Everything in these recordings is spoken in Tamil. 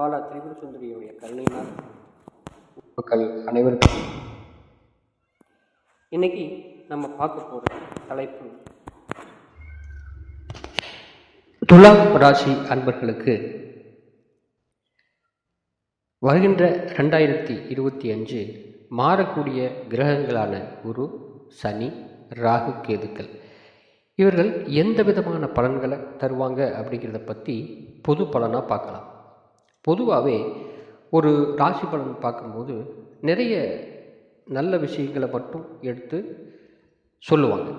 பாலா திரிபுர சுந்தரியுடைய கருணையினால். மக்கள் அனைவருக்கும் இன்னைக்கு நம்ம பார்க்க போகிற தலைப்பு துலாம் ராசி அன்பர்களுக்கு வருகின்ற ரெண்டாயிரத்தி இருபத்தி அஞ்சு மாறக்கூடிய கிரகங்களான குரு சனி ராகு கேதுக்கள். இவர்கள் எந்த விதமான பலன்களை தருவாங்க அப்படிங்கிறத பற்றி பொது பலனாக பார்க்கலாம். பொதுவாகவே ஒரு ராசி பலன் பார்க்கும்போது நிறைய நல்ல விஷயங்களை மட்டும் எடுத்து சொல்லுவாங்க.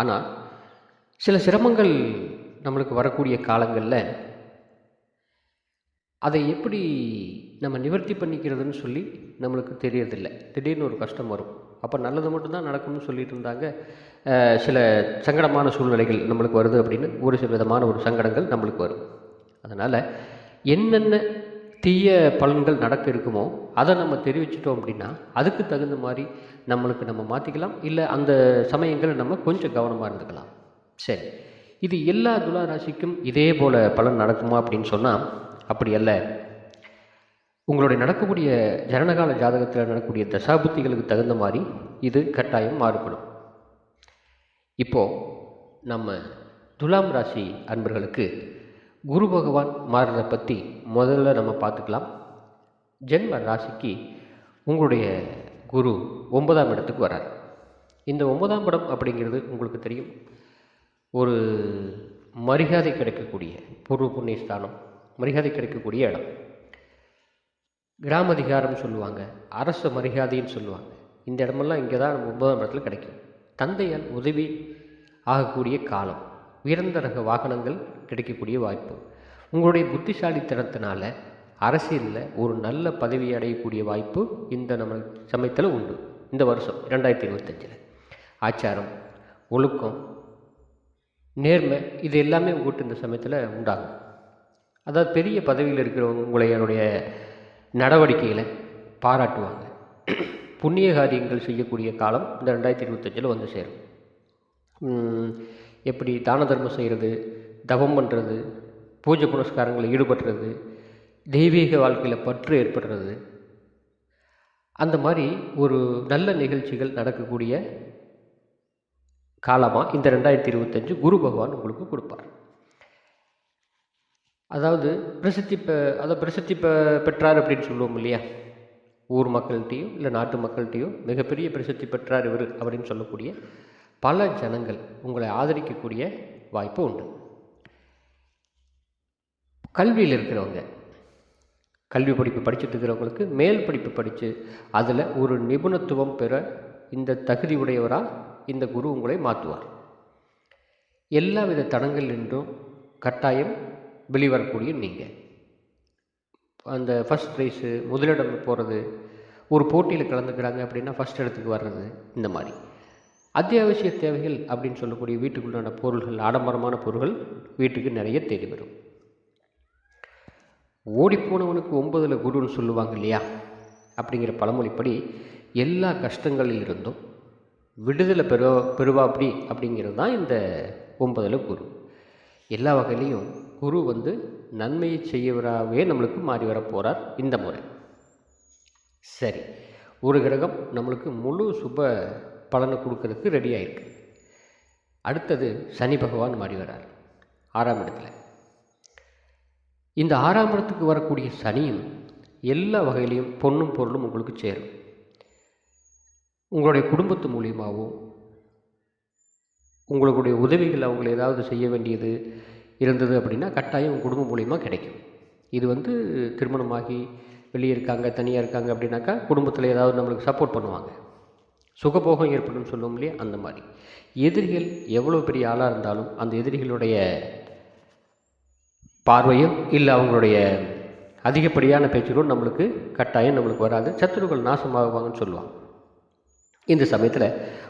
ஆனால் சில சிரமங்கள் நம்மளுக்கு வரக்கூடிய காலங்களில் அதை எப்படி நம்ம நிவர்த்தி பண்ணிக்கிறதுன்னு சொல்லி நம்மளுக்கு தெரியறதில்லை. திடீர்னு ஒரு கஷ்டம் வரும். அப்போ நல்லது மட்டும்தான் நடக்கும்னு சொல்லிட்டு இருந்தாங்க. சில சங்கடமான சூழ்நிலைகள் நம்மளுக்கு வருது அப்படின்னு ஒரு சில விதமான ஒரு சங்கடங்கள் நம்மளுக்கு வரும். அதனால் என்னென்ன தீய பலன்கள் நடக்க இருக்குமோ அதை நம்ம தெரிவிச்சிட்டோம் அப்படின்னா அதுக்கு தகுந்த மாதிரி நம்மளுக்கு நம்ம மாற்றிக்கலாம் இல்லை அந்த சமயங்களை நம்ம கொஞ்சம் கவனமாக இருந்துக்கலாம். சரி. இது எல்லா துலா ராசிக்கும் இதே போல் பலன் நடக்குமா அப்படின்னு சொன்னால் அப்படி அல்ல. உங்களுடைய நடக்கக்கூடிய ஜனனகால ஜாதகத்தில் நடக்கக்கூடிய தசாபுத்திகளுக்கு தகுந்த மாதிரி இது கட்டாயம் மாறுபடும். இப்போது நம்ம துலாம் ராசி அன்பர்களுக்கு குரு பகவான் மாறுறதை பற்றி முதல்ல நம்ம பார்த்துக்கலாம். ஜென்ம ராசிக்கு உங்களுடைய குரு ஒன்பதாம் இடத்துக்கு வரார் இந்த ஒன்பதாம் இடம் அப்படிங்கிறது உங்களுக்கு தெரியும். ஒரு மரியாதை கிடைக்கக்கூடிய பூர்வ புண்ணிய ஸ்தானம் மரியாதை கிடைக்கக்கூடிய இடம். கிராமதிகாரம் சொல்லுவாங்க அரச மரியாதைன்னு சொல்லுவாங்க. இந்த இடமெல்லாம் இங்கே தான் நம்ம ஒன்பதாம் இடத்துல கிடைக்கும். தந்தையால் உதவி ஆகக்கூடிய காலம் உயர்ந்த ரக வாகனங்கள் கிடைக்கக்கூடிய வாய்ப்பு. உங்களுடைய புத்திசாலித்தனத்தினால அரசியலில் ஒரு நல்ல பதவி அடையக்கூடிய வாய்ப்பு இந்த நம்ம சமயத்தில் உண்டு. இந்த வருஷம் ரெண்டாயிரத்தி இருபத்தஞ்சில். ஆச்சாரம் ஒழுக்கம் நேர்மை இது எல்லாமே உங்கள்கிட்ட இந்த சமயத்தில் உண்டாகும். அதாவது பெரிய பதவியில் இருக்கிறவங்க உங்களுடைய நடவடிக்கைகளை பாராட்டுவாங்க. புண்ணிய காரியங்கள் செய்யக்கூடிய காலம் இந்த ரெண்டாயிரத்தி இருபத்தஞ்சில் வந்து சேரும். எப்படி தான தர்மம் செய்கிறது தவம் பண்ணுறது பூஜை புனஸ்காரங்களில் ஈடுபடுறது தெய்வீக வாழ்க்கையில் பற்று ஏற்படுறது. அந்த மாதிரி ஒரு நல்ல நிகழ்ச்சிகள் நடக்கக்கூடிய காலமாக இந்த ரெண்டாயிரத்தி இருபத்தஞ்சு குரு பகவான் உங்களுக்கு கொடுப்பார். அதாவது பிரசித்தி பெ அதை பிரசித்தி பெ பெற்றார் அப்படின்னு சொல்லுவோம் இல்லையா? ஊர் மக்கள்கிட்டையும் இல்லை நாட்டு மக்கள்கிட்டையும் மிகப்பெரிய பிரசித்தி பெற்றார் இவர் அப்படின்னு சொல்லக்கூடிய பல ஜனங்கள் உங்களை ஆதரிக்கக்கூடிய வாய்ப்பு உண்டு. கல்வியில் இருக்கிறவங்க. கல்வி படிப்பு படிச்சுட்டு இருக்கிறவங்களுக்கு மேல் படிப்பு படித்து அதில் ஒரு நிபுணத்துவம் பெற இந்த தகுதி உடையவராக இந்த குரு உங்களை மாற்றுவார் எல்லா வித தடங்கள் என்றும் கட்டாயம் வெளிவரக்கூடிய நீங்கள் அந்த ஃபஸ்ட் ப்ரைஸு முதலிடம் போகிறது ஒரு போட்டியில் கலந்துக்கிறாங்க அப்படின்னா ஃபஸ்ட் இடத்துக்கு வர்றது இந்த மாதிரி. அத்தியாவசிய தேவைகள் அப்படின்னு சொல்லக்கூடிய வீட்டுக்குள்ளான பொருள்கள் ஆடம்பரமான பொருள்கள் வீட்டுக்கு நிறைய தேடி வரும். ஓடிப்போனவனுக்கு ஒன்பதில் குருன்னு சொல்லுவாங்க இல்லையா? அப்படிங்கிற பழமொழிப்படி எல்லா கஷ்டங்களில் இருந்தும் விடுதலை பெறு பெறுவாப்படி அப்படிங்கிறது தான் இந்த ஒன்பதில் குரு. எல்லா வகையிலையும் குரு வந்து நன்மையை செய்யவராகவே நம்மளுக்கு மாறி வர போகிறார் இந்த முறை. சரி ஒரு கிரகம் நம்மளுக்கு முழு சுப பலனை கொடுக்கறதுக்கு ரெடி அடுத்தது சனி பகவான் மாறி வரார் ஆறாம் இடத்துல. இந்த ஆறாம் இடத்துக்கு வரக்கூடிய சனியும் எல்லா வகையிலையும் பொண்ணும் பொருளும் உங்களுக்கு சேரும். உங்களுடைய குடும்பத்து மூலியமாகவும் உங்களுடைய உதவிகள் அவங்களை ஏதாவது செய்ய வேண்டியது இருந்தது அப்படின்னா கட்டாயம் உங்கள் குடும்பம் மூலியமாக கிடைக்கும். இது வந்து திருமணமாகி வெளியே இருக்காங்க தனியாக இருக்காங்க அப்படின்னாக்கா குடும்பத்தில் ஏதாவது நம்மளுக்கு சப்போர்ட் பண்ணுவாங்க. சுகபோகம் ஏற்படும் சொல்லுவோம் இல்லையா? அந்த மாதிரி. எதிரிகள் எவ்வளோ பெரிய ஆளாக இருந்தாலும் அந்த எதிரிகளுடைய பார்வையோ இல்லை அவங்களுடைய அதிகப்படியான பேச்சுகளும் நம்மளுக்கு கட்டாயம் நம்மளுக்கு வராது. சத்துருக்கள் நாசமாகுவாங்கன்னு சொல்லுவாங்க. இந்த சமயத்தில்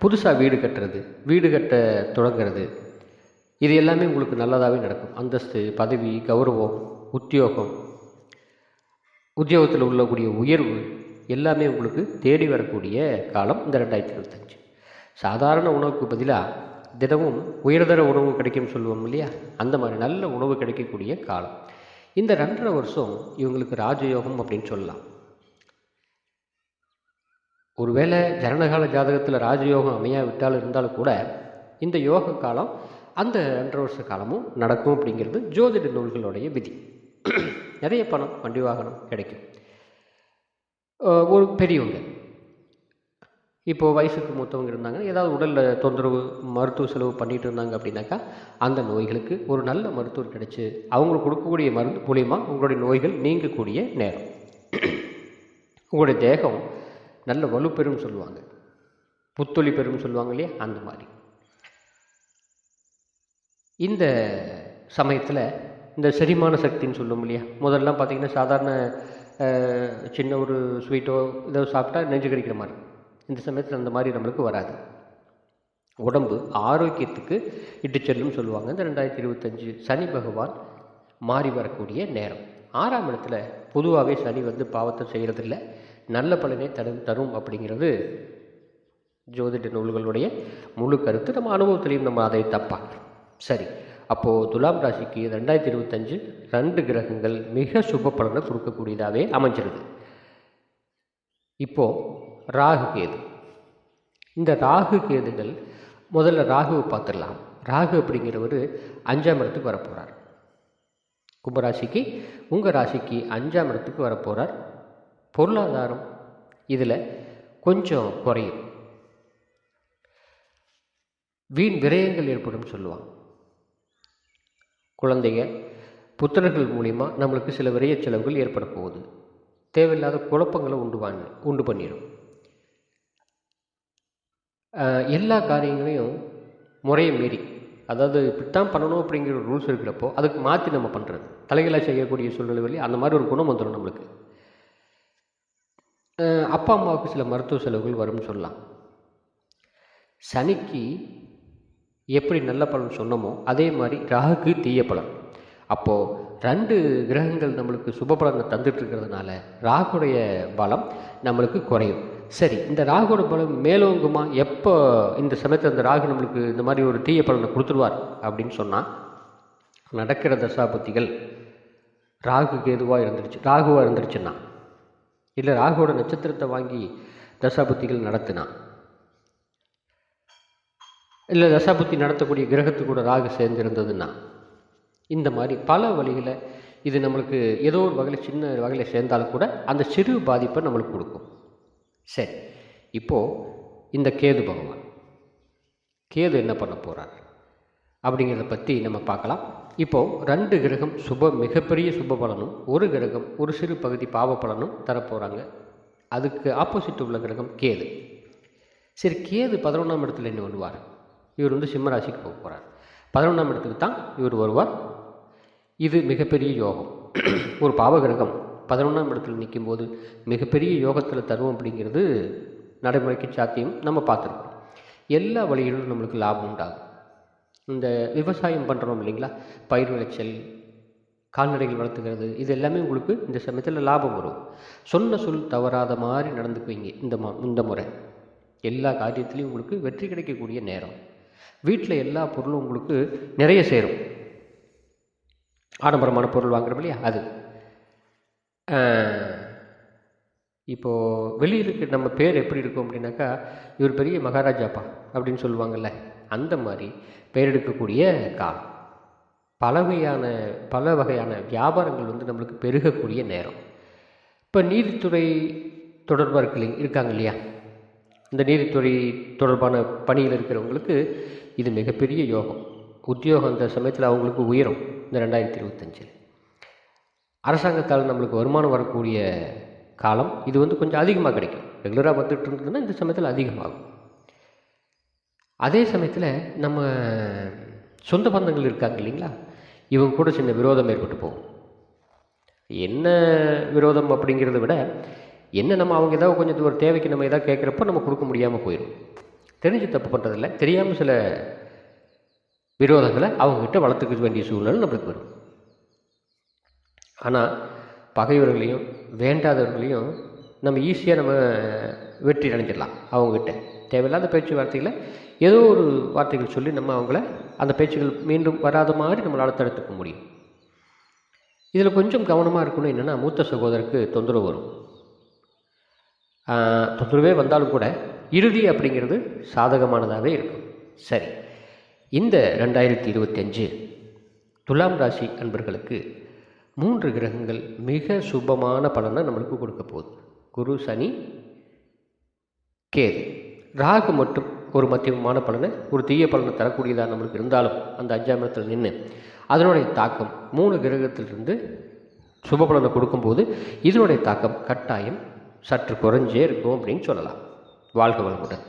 புதுசாக வீடு கட்டுறது வீடு கட்ட தொடங்குறது இது எல்லாமே உங்களுக்கு நல்லதாகவே நடக்கும். அந்தஸ்து பதவி கௌரவம் உத்தியோகம் உத்தியோகத்தில் உள்ளக்கூடிய உயர்வு எல்லாமே உங்களுக்கு தேடி வரக்கூடிய காலம் இந்த ரெண்டாயிரத்தி இருபத்தஞ்சு. சாதாரண உணவுக்கு பதிலாக தினமும் உயர்தர உணவு கிடைக்கும்னு சொல்லுவோம் இல்லையா? அந்த மாதிரி நல்ல உணவு கிடைக்கக்கூடிய காலம். இந்த ரெண்டரை வருஷம் இவங்களுக்கு ராஜயோகம் அப்படின்னு சொல்லலாம். ஒருவேளை ஜனனகால ஜாதகத்தில் ராஜயோகம் அமையாவிட்டால் இருந்தாலும் கூட இந்த யோக காலம் அந்த ரெண்டரை வருஷ காலமும் நடக்கும் அப்படிங்கிறது ஜோதிட நூல்களுடைய விதி. நிறைய பணம் வண்டி வாகனம் கிடைக்கும். ஒரு பெரியவங்க. இப்போது வயசுக்கு மூத்தவங்க இருந்தாங்க. ஏதாவது உடலில் தொந்தரவு மருத்துவ செலவு பண்ணிகிட்டு இருந்தாங்க அப்படின்னாக்கா அந்த நோய்களுக்கு ஒரு நல்ல மருத்துவர் கிடச்சி அவங்களுக்கு கொடுக்கக்கூடிய மருந்து மூலிமா உங்களுடைய நோய்கள் நீங்கக்கூடிய நேரம். உங்களுடைய தேகம் நல்ல வலுப்பெறும் சொல்லுவாங்க. புத்தொளி பெறும் சொல்லுவாங்க இல்லையா? அந்த மாதிரி. இந்த சமயத்தில் இந்த செரிமான சக்தின்னு சொல்லும் இல்லையா? முதல்லாம் பார்த்திங்கன்னா சாதாரண சின்ன ஒரு ஸ்வீட்டோ ஏதோ சாப்பிட்டா நெஞ்சு கடிக்கிற மாதிரி. இந்த சமயத்தில் அந்த மாதிரி நம்மளுக்கு வராது. உடம்பு ஆரோக்கியத்துக்கு இட்டு செல்லும் சொல்லுவாங்க. இந்த ரெண்டாயிரத்தி இருபத்தஞ்சு சனி பகவான் மாறி வரக்கூடிய நேரம். ஆறாம் இடத்துல பொதுவாகவே சனி வந்து பாவத்தை செய்கிறதில்ல நல்ல பலனை தரும் தரும் அப்படிங்கிறது ஜோதிட நூல்களுடைய முழு கருத்து. நம்ம அனுபவத்திலையும் நம்ம அதை தப்பாங்க சரி அப்போது துலாம் ராசிக்கு ரெண்டாயிரத்தி இருபத்தஞ்சு ரெண்டு கிரகங்கள் மிக சுப பலனை கொடுக்கக்கூடியதாகவே அமைஞ்சிருது. இப்போது ராகு கேது. இந்த ராகு கேதுகள் முதல்ல ராகுவை பார்த்துடலாம். ராகு அப்படிங்கிறவர் அஞ்சாம் இடத்துக்கு வரப்போகிறார் கும்பராசிக்கு உங்கள் ராசிக்கு அஞ்சாம் இடத்துக்கு வரப்போகிறார் பொருளாதாரம் இதில் கொஞ்சம் குறையும். வீண் விரயங்கள் ஏற்படும் சொல்லுவான் குழந்தைங்க புத்திரர்கள் மூலிமா நம்மளுக்கு சில விரைய செலவுகள் ஏற்பட போகுது. தேவையில்லாத குழப்பங்களை உண்டு வாங்க உண்டு பண்ணிடும் எல்லா காரியங்களையும் முறையை மீறி. அதாவது இப்படித்தான் பண்ணணும் அப்படிங்கிற ஒரு ரூல்ஸ் இருக்கிறப்போ அதுக்கு மாற்றி நம்ம பண்ணுறது தலைகளாக செய்யக்கூடிய சூழ்நிலை வழி அந்த மாதிரி ஒரு குணம் வந்துடும் நம்மளுக்கு. அப்பா அம்மாவுக்கு சில மருத்துவ செலவுகள் வரும்னு சொல்லலாம். சனிக்கு எப்படி நல்ல பலன் சொன்னோமோ அதே மாதிரி ராகுக்கு தீய பலன். அப்போது ரெண்டு கிரகங்கள் நம்மளுக்கு சுப பலனை தந்துட்டு இருக்கிறதுனால ராகுடைய பலம் நம்மளுக்கு குறையும். சரி இந்த ராகுவோட பலம் மேலோங்குமா? எப்போ இந்த சமயத்தில் அந்த ராகு நம்மளுக்கு இந்த மாதிரி ஒரு தீய பலனை கொடுத்துருவார் அப்படின்னு சொன்னால் நடக்கிற தசாபுத்திகள் ராகுக்கு எதுவாக இருந்துருச்சு ராகுவாக இருந்துருச்சுன்னா இல்லை ராகுவோட நட்சத்திரத்தை வாங்கி தசாபுத்திகள் நடத்தினா இல்லை தசாபுத்தி நடத்தக்கூடிய கிரகத்து கூட ராகு சேர்ந்திருந்ததுன்னா இந்த மாதிரி பல வழிகளை இது நம்மளுக்கு ஏதோ ஒரு வகையில் சின்ன வகையில் சேர்ந்தாலும் கூட அந்த சிறு பாதிப்பை நம்மளுக்கு கொடுக்கும். சரி இப்போது இந்த கேது பகவான். கேது என்ன பண்ண போகிறார் அப்படிங்கிறத பற்றி நம்ம பார்க்கலாம். இப்போது ரெண்டு கிரகம் சுப மிகப்பெரிய சுப பலனும் ஒரு கிரகம் ஒரு சிறு பகுதி பாவ பலனும் தரப்போகிறாங்க அதுக்கு ஆப்போசிட் உள்ள கிரகம் கேது. சரி கேது பதினொன்றாம் இடத்துல என்ன வருவார். இவர் வந்து சிம்மராசிக்கு போக போகிறார் பதினொன்றாம் இடத்துக்கு தான் இவர் வருவார். இது மிகப்பெரிய யோகம். ஒரு பாவகிரகம் பதினொன்றாம் இடத்துல நிற்கும்போது மிகப்பெரிய யோகத்தில் தரும் அப்படிங்கிறது நடைமுறைக்கு சாத்தியம். நம்ம பார்த்துருக்கோம். எல்லா வழிகளிலும் நம்மளுக்கு லாபம் உண்டாகும். இந்த விவசாயம் பண்ணுறோம் இல்லைங்களா? பயிர் விளைச்சல் கால்நடைகள் வளர்த்துக்கிறது இது எல்லாமே உங்களுக்கு இந்த சமயத்தில் லாபம் வரும். சொன்ன சொல் தவறாத மாதிரி நடந்துக்குவீங்க இந்த மா இந்த முறை. எல்லா காரியத்திலையும் உங்களுக்கு வெற்றி கிடைக்கக்கூடிய நேரம். வீட்டில் எல்லா பொருளும் உங்களுக்கு நிறைய சேரும். ஆடம்பரமான பொருள் வாங்குறோம் இல்லையா? அது. இப்போது வெளியிலுக்கு நம்ம பேர் எப்படி இருக்கும் அப்படின்னாக்கா இவர் பெரிய மகாராஜாப்பா அப்படின்னு சொல்லுவாங்கள்ல அந்த மாதிரி பெயர் எடுக்கக்கூடிய காலம். பல வகையான பல வகையான வியாபாரங்கள் வந்து நம்மளுக்கு பெருகக்கூடிய நேரம். இப்போ நீதித்துறை தொடர்பாக இருக்கு இருக்காங்க இல்லையா? இந்த நீதித்துறை தொடர்பான பணியில் இருக்கிறவங்களுக்கு இது மிகப்பெரிய யோகம். உத்தியோகம் அந்த சமயத்தில் அவங்களுக்கு உயரும் இந்த ரெண்டாயிரத்தி இருபத்தஞ்சில். அரசாங்கத்தால் நம்மளுக்கு வருமானம் வரக்கூடிய காலம் இது வந்து கொஞ்சம் அதிகமாக கிடைக்கும். ரெகுலராக வந்துட்டு இருந்ததுன்னா இந்த சமயத்தில் அதிகமாகும். அதே சமயத்தில் நம்ம சொந்த பந்தங்கள் இருக்காங்க இல்லைங்களா? இவங்க கூட சின்ன விரோதம் ஏற்பட்டு போகும். என்ன விரோதம் அப்படிங்கிறத விட என்ன நம்ம அவங்க ஏதாவது கொஞ்சம் ஒரு தேவைக்கு நம்ம ஏதாவது கேட்குறப்ப நம்ம கொடுக்க முடியாமல் போயிடும் தெரிஞ்சு தப்பு பண்ணுறதில்ல தெரியாமல் சில விரோதங்களை அவங்ககிட்ட வளர்த்துக்க வேண்டிய சூழ்நிலை நம்மளுக்கு வரும். ஆனால் பகைவர்களையும் வேண்டாதவர்களையும் நம்ம ஈஸியாக நம்ம வெற்றி அடைஞ்சிடலாம் அவங்கக்கிட்ட தேவையில்லாத பேச்சுவார்த்தைகளை ஏதோ ஒரு வார்த்தைகள் சொல்லி நம்ம அவங்கள அந்த பேச்சுகள் மீண்டும் வராத மாதிரி நம்மளால் தடுத்துக்க முடியும். இதில் கொஞ்சம் கவனமாக இருக்கணும் என்னென்னா மூத்த சகோதரருக்கு தொந்தரவு வரும். தொந்தரவே வந்தாலும் கூட இறுதி அப்படிங்கிறது சாதகமானதாகவே இருக்கும். சரி இந்த ரெண்டாயிரத்தி இருபத்தஞ்சு துலாம் ராசி அன்பர்களுக்கு மூன்று கிரகங்கள் மிக சுபமான பலனை நம்மளுக்கு கொடுக்க போகுது. குரு சனி கேது. ராகு மட்டும் ஒரு மத்தியமான பலனை ஒரு தீய பலனை தரக்கூடியதாக நம்மளுக்கு இருந்தாலும் அந்த அஞ்சாம் இடத்துல நின்று அதனுடைய தாக்கம் மூணு கிரகத்திலிருந்து சுப பலனை கொடுக்கும்போது இதனுடைய தாக்கம் கட்டாயம் சற்று குறைஞ்சே இருக்கும் அப்படின்னு சொல்லலாம். வாழ்க வளமுடன்.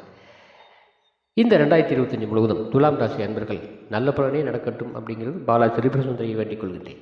இந்த ரெண்டாயிரத்தி இருபத்தஞ்சி முழுவதும் துலாம் ராசி அன்பர்கள் நல்ல பலனே நடக்கட்டும் அப்படிங்கிறது பாலா திரிபுர சுந்தரியை வேண்டிக் கொள்கின்றேன்.